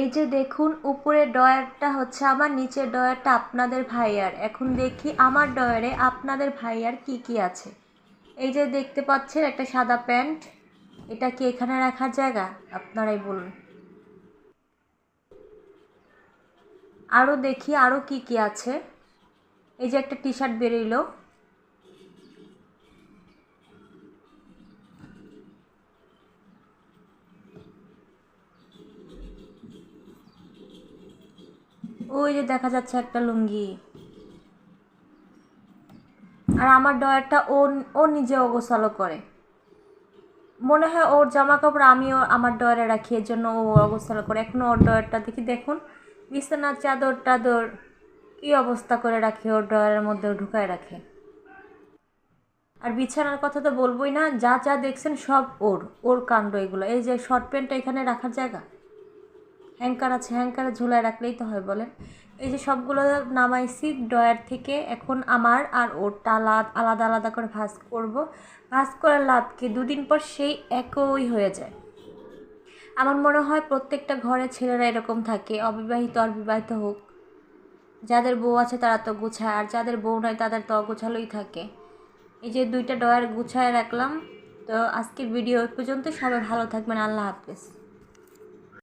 এই যে দেখুন উপরের ডয়ারটা হচ্ছে আমার, নিচের ডয়ারটা আপনাদের ভাইয়ার। এখন দেখি আমার ডয়ারে আপনাদের ভাইয়ার কি কি আছে। এই যে দেখতে পাচ্ছেন একটা সাদা প্যান্ট। এটা কি এখানে রাখার জায়গা? আপনারাই বলুন। আরও দেখি আরও কি কি আছে। এই যে একটা টি শার্ট বেরোইলো। ওই যে দেখা যাচ্ছে একটা লুঙ্গি। আর আমার ডয়ারটা ও ও নিজে অগোছালো করে। মনে হয় ওর জামা কাপড় আমিও আমার ডয়ারে রাখি, এর জন্য ও অগোছালো করে। এখনও ওর ডয়ারটা দেখি, দেখুন, বিছানার চাদর টাদর কী অবস্থা করে রাখে, ওর ডয়ারের মধ্যে ঢুকায় রাখে। আর বিছানার কথা তো বলবোই না, যা যা দেখছেন সব ওর ওর কাণ্ড এগুলো। এই যে শর্ট প্যান্টটা এখানে রাখার জায়গা? হ্যাঙ্কার আছে, হ্যাঙ্কারে ঝুলায় রাখলেই তো হয়, বলেন। এই যে সবগুলো নামাইছি ডয়ার থেকে এখন আমার আর ওরটা আলাদা আলাদা আলাদা করে ভাজ করব। ভাজ করে লাভ কি? দুদিন পর সেই একই হয়ে যায়। আমার মনে হয় প্রত্যেকটা ঘরে ছেলেরা এরকম থাকে, অবিবাহিত আর বিবাহিত হোক। যাদের বউ আছে তারা তো গুছায়, আর যাদের বউ নয় তাদের তো অগোছালোই থাকে। এই যে দুইটা ডয়ার গুছায় রাখলাম। তো আজকের ভিডিও পর্যন্ত সবাই ভালো থাকবেন। আল্লাহ হাফেজ।